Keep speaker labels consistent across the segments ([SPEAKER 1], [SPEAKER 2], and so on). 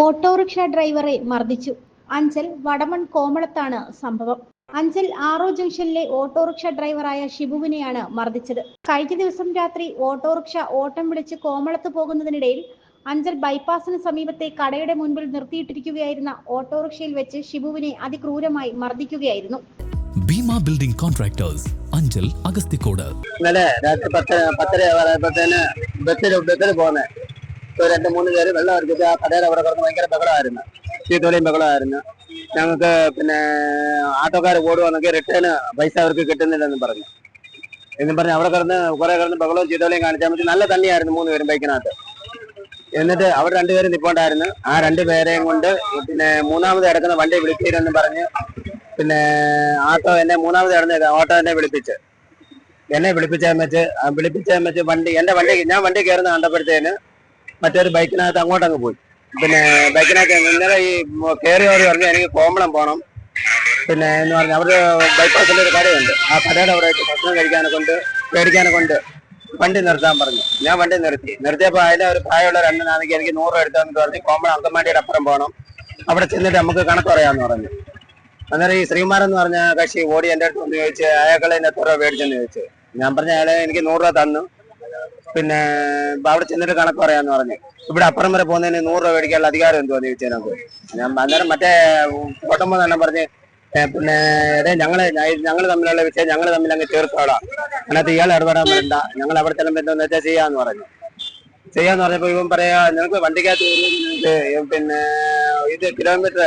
[SPEAKER 1] Autorickshaw ഡ്രൈവറെ മർദ്ദിച്ചു. അഞ്ചൽ വടമൺ കോമളത്താണ് സംഭവം. അഞ്ചൽ ആറോ ജംഗ്ഷനിലെ ഓട്ടോറിക്ഷ ഡ്രൈവറായ ഷിബുവിനെയാണ് മർദ്ദിച്ചത്. കഴിഞ്ഞ ദിവസം രാത്രി ഓട്ടോറിക്ഷ ഓട്ടം വിളിച്ച് കോമളത്ത് പോകുന്നതിനിടയിൽ അഞ്ചൽ ബൈപ്പാസിന് സമീപത്തെ കടയുടെ മുൻപിൽ നിർത്തിയിട്ടിരിക്കുകയായിരുന്ന ഓട്ടോറിക്ഷയിൽ വെച്ച് ഷിബുവിനെ അതിക്രൂരമായി മർദ്ദിക്കുകയായിരുന്നു.
[SPEAKER 2] ഭീമ ബിൽഡിംഗ് കോൺട്രാക്ടേഴ്സ് അഞ്ചൽ അഗസ്തിക്കോട്
[SPEAKER 3] ഇന്നലെ രാത്രി പത്തര പത്തര പറയുമ്പോഴത്തേന് ബസ്സിൽ ബസ്സിൽ പോകുന്നത് ഒരു രണ്ട് മൂന്ന് പേര് വെള്ളം അടിച്ചിട്ട് ആ കടയുടെ അവിടെ കിടന്ന് ഭയങ്കര ബഹളമായിരുന്നു. ചീത്തോളിയും ബഹളമായിരുന്നു. ഞങ്ങൾക്ക് പിന്നെ ആട്ടോക്കാർ ഓടുവാണെങ്കിൽ റിട്ടേണ് പൈസ അവർക്ക് കിട്ടുന്നില്ലെന്ന് പറഞ്ഞു. എന്നും പറഞ്ഞ് അവിടെ കിടന്ന് കുറെ കിടന്ന് ബഹളവും ചീത്തോളിയും കാണിച്ചാൽ നല്ല തന്നെയായിരുന്നു മൂന്ന് പേരും ബൈക്കിനകത്ത്. എന്നിട്ട് അവർ രണ്ടുപേരും നിപ്പോണ്ടായിരുന്നു. ആ രണ്ടുപേരെയും കൊണ്ട് പിന്നെ മൂന്നാമത് കിടക്കുന്ന വണ്ടി വിളിച്ചിരുന്ന് പറഞ്ഞ് പിന്നെ ആട്ടോ എന്നെ മൂന്നാമത് കിടന്ന് ഓട്ടോ എന്നെ വിളിപ്പിച്ച്. എന്നെ വിളിപ്പിച്ചാൽ വെച്ച് വിളിപ്പിച്ചാൽ വെച്ച് വണ്ടി എന്റെ വണ്ടി ഞാൻ വണ്ടി കയറുന്ന കണ്ടപ്പോഴത്തേന് മറ്റൊരു ബൈക്കിനകത്ത് അങ്ങോട്ടങ്ങ് പോയി. പിന്നെ ബൈക്കിനകത്ത് ഇന്നലെ ഈ കയറിയവർ പറഞ്ഞു എനിക്ക് കോമ്പളം പോകണം പിന്നെ എന്ന് പറഞ്ഞു അവിടെ ബൈപ്പാസിൽ ഒരു കടയുണ്ട്. ആ കടയുടെ അവിടെ ഭക്ഷണം കഴിക്കാനെ കൊണ്ട് മേടിക്കാനെ കൊണ്ട് വണ്ടി നിർത്താൻ പറഞ്ഞു. ഞാൻ വണ്ടി നിർത്തി. നിർത്തിയപ്പോൾ അതിലെ ഒരു പ്രായമുള്ള രണ്ടിനാണെങ്കിൽ എനിക്ക് നൂറ് രൂപ എടുത്താന്ന് പറഞ്ഞ് കോമ്പളം അങ്കമാടിയുടെ അപ്പുറം പോകണം അവിടെ ചെന്നിട്ട് നമുക്ക് കണക്ക് പറയാമെന്ന് പറഞ്ഞു. അന്നേരം ഈ ശ്രീമാൻ എന്ന് പറഞ്ഞ കക്ഷി ഓടി എന്റെ അടുത്ത് വന്ന് ചോദിച്ച് അയാളെ എത്ര രൂപ മേടിച്ചെന്ന് ചോദിച്ചു. ഞാൻ പറഞ്ഞ അയാളെ എനിക്ക് നൂറ് രൂപ തന്നു. പിന്നെ അവിടെ ചെന്നിട്ട് കണക്ക് പറയാന്ന് പറഞ്ഞു. ഇവിടെ അപ്പുറം വരെ പോകുന്നതിന് നൂറ് രൂപ മേടിക്കാനുള്ള അധികാരം എന്ന് ചോദിച്ചു നമുക്ക് ഞാൻ അന്നേരം മറ്റേ ഓട്ടമ്പോ തന്നെ പറഞ്ഞ് പിന്നെ അതെ ഞങ്ങൾ ഞങ്ങൾ തമ്മിലുള്ള വിഷയം ഞങ്ങൾ തമ്മിൽ അങ്ങ് തീർത്തോളാം അതിനകത്ത് ഇയാൾ ഇടപെടാൻ വരണ്ട ഞങ്ങൾ അവിടെ ചെല്ലുമ്പോൾ എന്താ വെച്ചാൽ ചെയ്യാന്ന് പറഞ്ഞു. ചെയ്യാന്ന് പറഞ്ഞപ്പോ ഇവൻ പറയാ നിനക്ക് വണ്ടിക്കകത്ത് പിന്നെ ഇത് കിലോമീറ്റർ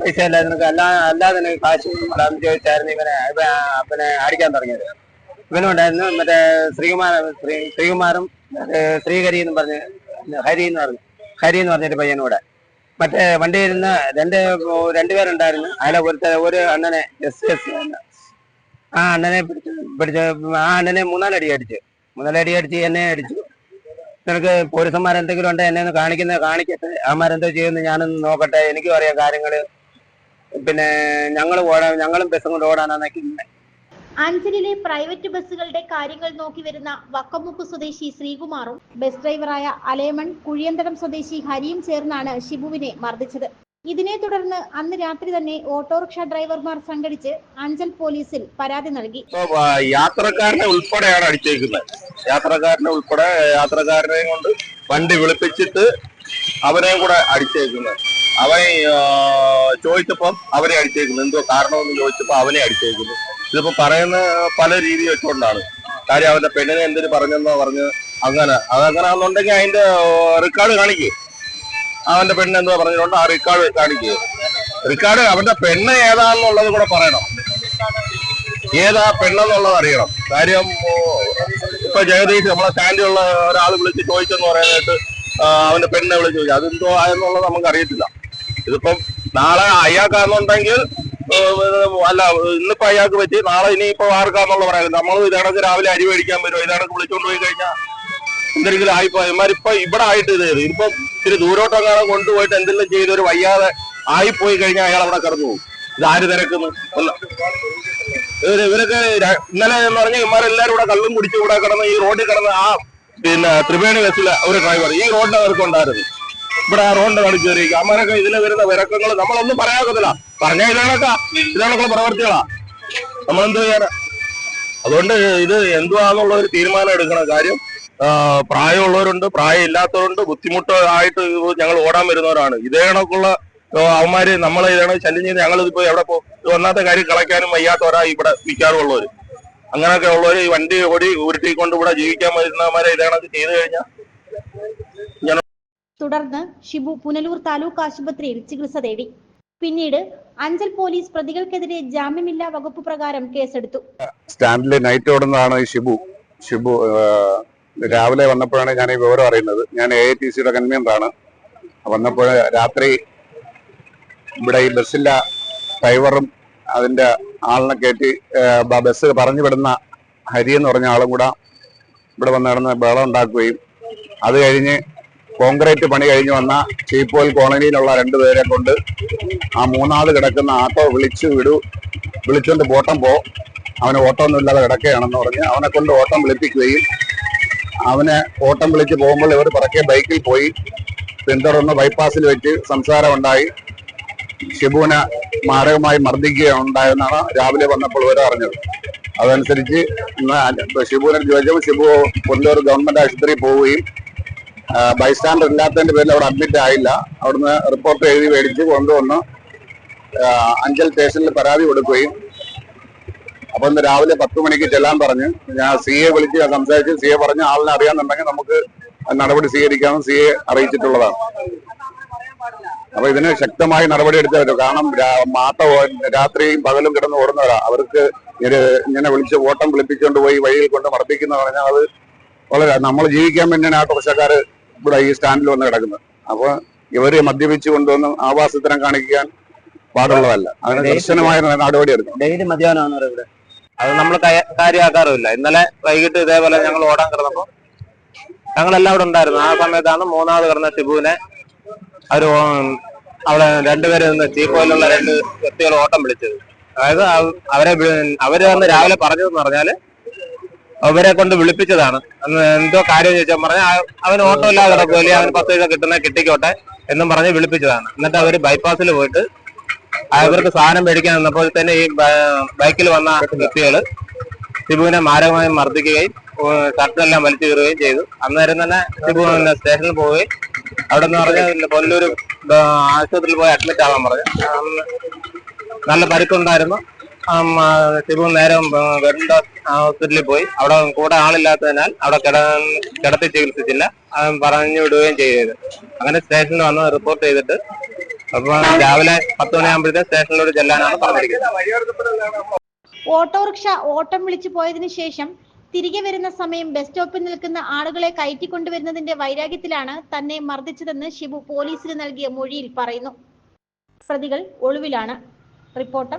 [SPEAKER 3] പൈസ അല്ല നിനക്ക് അല്ലാ അല്ലാതെ കാശ് ചോദിച്ചായിരുന്നു ഇവനെ പിന്നെ അടിക്കാൻ തുടങ്ങിയത്. ഇവനും ഉണ്ടായിരുന്നു മറ്റേ ശ്രീകുമാർ ശ്രീകുമാറും മറ്റേ ശ്രീഹരി എന്ന് പറഞ്ഞ് ഹരി എന്ന് പറഞ്ഞു. ഹരി എന്ന് പറഞ്ഞൊരു പയ്യനൂടെ. മറ്റേ വണ്ടി ഇരുന്ന രണ്ട് രണ്ടുപേരുണ്ടായിരുന്നു അതിലെ ഒരുത്ത ഒരു അണ്ണനെ എസ് എസ് ആ അണ്ണനെ പിടിച്ച് പിടിച്ച് ആ അണ്ണനെ മൂന്നാലടി അടിച്ച്. മൂന്നാലടി അടിച്ച് എന്നെ അടിച്ചു. നിനക്ക് പോലീസന്മാർ എന്തെങ്കിലും ഉണ്ടെങ്കിൽ എന്നെ ഒന്ന് കാണിക്കുന്നത് കാണിക്കട്ടെ? അവന്മാരെന്തോ ചെയ്യുന്നു ഞാനൊന്ന് നോക്കട്ടെ. എനിക്കും അറിയാം കാര്യങ്ങൾ. പിന്നെ ഞങ്ങൾ ഓടാൻ ഞങ്ങളും ബസ്സും കൊണ്ട് ഓടാനാണ് നിൽക്കുന്നത്
[SPEAKER 1] അഞ്ചലിലെ പ്രൈവറ്റ് ബസ്സുകളുടെ കാര്യങ്ങൾ നോക്കി വരുന്ന വക്കമുക്ക് സ്വദേശി ശ്രീകുമാറും ബസ് ഡ്രൈവറായ അലേമൺ കുഴിയന്തടം സ്വദേശി ഹരിയും ചേർന്നാണ് ഷിബുവിനെ മർദ്ദിച്ചത്. ഇതിനെ തുടർന്ന് അന്ന് രാത്രി തന്നെ ഓട്ടോറിക്ഷ ഡ്രൈവർമാർ സംഘടിച്ച് അഞ്ചൽ പോലീസിൽ പരാതി നൽകി.
[SPEAKER 4] യാത്രക്കാരനെ ഉൾപ്പെടെയാണ് അടിച്ചേക്കുന്നത്. യാത്രക്കാരനെ ഉൾപ്പെടെ യാത്രക്കാരനെ കൊണ്ട് വണ്ടി വിളിപ്പിച്ചിട്ട് അവരെ കൂടെ അടിച്ചേക്കുന്നത്. അവൻ ചോദിച്ചപ്പം അവരെ അടിച്ചേക്കുന്നു എന്തോ കാരണമെന്ന് ചോദിച്ചപ്പോ അവനെ അടിച്ചേക്കുന്നു ഇതിപ്പോ പറയുന്ന പല രീതി വെച്ചുകൊണ്ടാണ്. കാര്യം അവന്റെ പെണ്ണിനെ എന്തിനു പറഞ്ഞെന്നോ പറഞ്ഞ് അങ്ങനെ. അതങ്ങനെ ആണെന്നുണ്ടെങ്കിൽ അതിന്റെ റെക്കോർഡ് കാണിക്കേ. അവന്റെ പെണ്ണ് എന്തോ പറഞ്ഞിട്ടുണ്ട്? ആ റെക്കോർഡ് കാണിക്കുക റെക്കോർഡ് അവന്റെ പെണ്ണ് ഏതാണെന്നുള്ളത് കൂടെ പറയണം. ഏതാ പെണ്ണെന്നുള്ളത് അറിയണം. കാര്യം ഇപ്പൊ ജഗദീഷ് നമ്മളെ സ്റ്റാൻഡിലുള്ള ഒരാൾ വിളിച്ച് ചോദിച്ചെന്ന് പറയാനായിട്ട് അവന്റെ പെണ്ണിനെ വിളിച്ച് ചോദിച്ചു. അതെന്തോ ആയെന്നുള്ളത് നമുക്ക് അറിയത്തില്ല ഇതിപ്പം നാളെ അയാൾക്കാണെന്നുണ്ടെങ്കിൽ അല്ല ഇന്നിപ്പോ അയാൾക്ക് പറ്റി നാളെ ഇനിയിപ്പോ ആർക്കാന്നുള്ള പറയുന്നത് നമ്മൾ ഇതാണെങ്കിൽ രാവിലെ അരി മേടിക്കാൻ വരും ഇതാണെങ്കിൽ വിളിച്ചോണ്ട് പോയി കഴിഞ്ഞാൽ എന്തെങ്കിലും ആയിപ്പോ ഇമാരിപ്പൊ ഇവിടെ ആയിട്ട് ഇത് ഇപ്പൊ ഇത്തിരി ദൂരോട്ടെങ്ങാനും കൊണ്ടുപോയിട്ട് എന്തെങ്കിലും ചെയ്ത് ഒരു വയ്യാതെ ആയിപ്പോയി കഴിഞ്ഞാൽ അയാൾ അവിടെ കിടന്നു പോകും. ഇത് ആര് തിരക്കുന്നു? ഇവരൊക്കെ ഇന്നലെ എന്ന് പറഞ്ഞാൽ ഇമാരെല്ലാരും ഇവിടെ കള്ളും കുടിച്ച് ഇവിടെ കിടന്ന് ഈ റോഡിൽ കിടന്ന് ആ പിന്നെ ത്രിവേണി ബസ്സിലെ ഒരു ഡ്രൈവർ ഈ അവർക്ക് ഉണ്ടായിരുന്നു ഇവിടെ റോഡിന്റെ നടുക്ക് കയറിയിരിക്കും അമ്മനൊക്കെ ഇതിലെ വരുന്ന വിരക്കങ്ങൾ നമ്മളൊന്നും പറയാക്കത്തില്ല. പറഞ്ഞ ഇതാണൊക്കെ. ഇതാണൊക്കെ പ്രവർത്തികളാ. നമ്മളെന്ത് ചെയ്യാനാ? അതുകൊണ്ട് ഇത് എന്തുവാന്നുള്ള ഒരു തീരുമാനം എടുക്കണം. കാര്യം പ്രായമുള്ളവരുണ്ട് പ്രായം ഇല്ലാത്തവരുണ്ട് ബുദ്ധിമുട്ടായിട്ട് ഞങ്ങൾ ഓടാൻ വരുന്നവരാണ്. ഇതേ കണക്കുള്ള അവന്മാര് നമ്മളെ ഇതാണ് ശല്യം ചെയ്ത് ഞങ്ങൾ ഇതിപ്പോ എവിടെ ഇത് ഒന്നാമത്തെ കാര്യം കളയ്ക്കാനും വയ്യാത്തവരാ ഇവിടെ വിൽക്കാറുള്ളവര് അങ്ങനെയൊക്കെ ഉള്ളവര് ഈ വണ്ടി ഓടി ഉരുട്ടിക്കൊണ്ട് ഇവിടെ ജീവിക്കാൻ വരുന്നവന്മാരെ ഇതേ കണക്ക് ചെയ്തു കഴിഞ്ഞാൽ
[SPEAKER 1] തുടർന്ന് ഷിബു പുനലൂർ താലൂക്ക് ആശുപത്രിയിൽ ചികിത്സ തേടി. പിന്നീട് അഞ്ചൽ പോലീസ് പ്രതികൾക്കെതിരെ ജാമ്യമില്ലാ വകുപ്പ് പ്രകാരം കേസെടുത്തു.
[SPEAKER 5] സ്റ്റാൻഡിലെ നൈറ്റ് ഓടുന്നതാണ് ഈ ഷിബു. ഷിബു രാവിലെ വന്നപ്പോഴാണ് ഞാൻ ഈ വിവരം അറിയുന്നത്. ഞാൻ എ ഐ ടി സിയുടെ കൺവീനറാണ് വന്നപ്പോൾ രാത്രി ഇവിടെ ഈ ബസ്സിലെ ഡ്രൈവറും അതിന്റെ ആളിനെ കയറ്റി ബസ് പറഞ്ഞു വിടുന്ന ഹരി എന്ന് പറഞ്ഞ ആളും കൂടെ ഇവിടെ വന്ന് നടന്ന് ബഹളം ഉണ്ടാക്കുകയും അത് കഴിഞ്ഞ് കോൺക്രീറ്റ് പണി കഴിഞ്ഞ് വന്ന ചീപ്പോൽ കോളനിയിലുള്ള രണ്ടു പേരെ കൊണ്ട് ആ മൂന്നാൾ കിടക്കുന്ന ആട്ടോ വിളിച്ചു വിടു. വിളിച്ചുകൊണ്ട് പോട്ടം പോ. അവന് ഓട്ടമൊന്നും ഇല്ലാതെ കിടക്കുകയാണെന്ന് പറഞ്ഞ് അവനെ കൊണ്ട് ഓട്ടം വിളിപ്പിക്കുകയും അവനെ ഓട്ടം വിളിച്ച് പോകുമ്പോൾ ഇവർ പിറക്കെ ബൈക്കിൽ പോയി. പിന്തുടർന്ന് ബൈപ്പാസിൽ വെച്ച് സംസാരമുണ്ടായി. ഷിബുവിനെ മാരകമായി മർദ്ദിക്കുകയുണ്ടായെന്നാണ് രാവിലെ വന്നപ്പോൾ ഇവരെ അറിഞ്ഞത്. അതനുസരിച്ച് ഷിബുവിനെ ചോദിച്ചപ്പോൾ ഷിബു കൊല്ലൂർ ഗവൺമെന്റ് ആശുപത്രിയിൽ പോവുകയും ബൈസ്റ്റാൻഡർ ഇല്ലാത്തതിന്റെ പേരിൽ അവിടെ അഡ്മിറ്റ് ആയില്ല. അവിടുന്ന് റിപ്പോർട്ട് എഴുതി മേടിച്ച് കൊണ്ടുവന്ന് അഞ്ചൽ സ്റ്റേഷനിൽ പരാതി കൊടുക്കുകയും. അപ്പൊ ഇന്ന് രാവിലെ പത്ത് മണിക്ക് ചെല്ലാൻ പറഞ്ഞ് ഞാൻ സി എ വിളിച്ച് ഞാൻ സംസാരിച്ച് സി എ പറഞ്ഞ ആളിനെ അറിയാന്നുണ്ടെങ്കിൽ നമുക്ക് നടപടി സ്വീകരിക്കാമെന്ന് സി എ അറിയിച്ചിട്ടുള്ളതാണ്. അപ്പൊ ഇതിന് ശക്തമായി നടപടി എടുത്തേ പറ്റും. കാരണം മാത്ത രാത്രിയും പകലും കിടന്ന് ഓടുന്നവരാ. അവർക്ക് ഇങ്ങനെ വിളിച്ച് ഓട്ടം വിളിപ്പിച്ചുകൊണ്ട് പോയി വഴിയിൽ കൊണ്ട് മർദ്ദിക്കുന്ന പറഞ്ഞാൽ അത് വളരെ നമ്മൾ ജീവിക്കാൻ വേണ്ടിയാണ് ആ ടോർച്ചക്കാര് ഇവിടെ ഈ സ്റ്റാൻഡിൽ വന്ന് കിടക്കുന്നത്. അപ്പൊ ഇവർ മദ്യപിച്ച് കൊണ്ടുവന്ന് ആവാസത്തരം കാണിക്കാൻ പാടുള്ളതല്ല. അതിന് കർശനമായ നടപടി എടുക്കും
[SPEAKER 3] ഡെയിലി മദ്യപാനമാണ് ഇവിടെ
[SPEAKER 6] അത് നമ്മൾ കാര്യമാക്കാറുമില്ല. ഇന്നലെ വൈകിട്ട് ഇതേപോലെ ഞങ്ങൾ ഓടാൻ കിടന്നപ്പോ ഞങ്ങളെല്ലാം അവിടെ ഉണ്ടായിരുന്നു. ആ സമയത്താണ് മൂന്നാമത് കിടന്ന ഷിബുവിനെ അവർ അവിടെ രണ്ടുപേരെ നിന്ന് ചീപ്പോയിലുള്ള രണ്ട് വ്യക്തികൾ ഓട്ടം വിളിച്ചത്. അതായത് അവരെ അവർ വന്ന് രാവിലെ പറഞ്ഞതെന്ന് പറഞ്ഞാൽ അവരെ കൊണ്ട് വിളിപ്പിച്ചതാണ്. എന്തോ കാര്യം ചോദിച്ചാൽ പറഞ്ഞ അവൻ ഓട്ടോ ഇല്ലാതെ കിടക്കുമല്ലേ അവന് പത്ത് രൂപ കിട്ടുന്ന കിട്ടിക്കോട്ടെ എന്നും പറഞ്ഞ് വിളിപ്പിച്ചതാണ്. എന്നിട്ട് അവർ ബൈപ്പാസിൽ പോയിട്ട് അവർക്ക് സാധനം മേടിക്കാൻ നിന്നപ്പോൾ തന്നെ ഈ ബൈക്കിൽ വന്ന വ്യക്തികൾ ഷിബുവിനെ മാരകമായി മർദ്ദിക്കുകയും ഷർട്ടെല്ലാം വലിച്ചു കീറുകയും ചെയ്തു. അന്നേരം തന്നെ ഷിബു സ്റ്റേഷനിൽ പോവുകയും അവിടെ നിന്ന് പറഞ്ഞ കൊല്ലൂർ ആശുപത്രിയിൽ പോയി അഡ്മിറ്റ് ആവാൻ പറഞ്ഞു. നല്ല പരിക്കുണ്ടായിരുന്നു. ആം, നേരം വെറുണ്ട ഹോസ്പിറ്റലിൽ പോയി. അവിടെ കൂടെ ആളില്ലാത്തതിനാൽ അവിടെ കിട കിടത്തി ചികിത്സിച്ചില്ല. പറഞ്ഞു വിടുകയും ചെയ്തത് അങ്ങനെ സ്റ്റേഷനിൽ വന്ന് റിപ്പോർട്ട് ചെയ്തിട്ട് അപ്പൊ രാവിലെ പത്ത് മണിയാകുമ്പോഴത്തെ സ്റ്റേഷനിലോട്ട് ചെല്ലാനാണ് പറഞ്ഞിരിക്കുന്നത്.
[SPEAKER 1] ഓട്ടോറിക്ഷ ഓട്ടം വിളിച്ചു പോയതിനു ശേഷം തിരികെ വരുന്ന സമയം ബസ് സ്റ്റോപ്പിൽ നിൽക്കുന്ന ആളുകളെ കയറ്റിക്കൊണ്ടുവരുന്നതിന്റെ വൈരാഗ്യത്തിലാണ് തന്നെ മർദ്ദിച്ചതെന്ന് ഷിബു പോലീസിന് നൽകിയ മൊഴിയിൽ പറയുന്നു. പ്രതികൾ ഒളിവിലാണ്. റിപ്പോർട്ടർ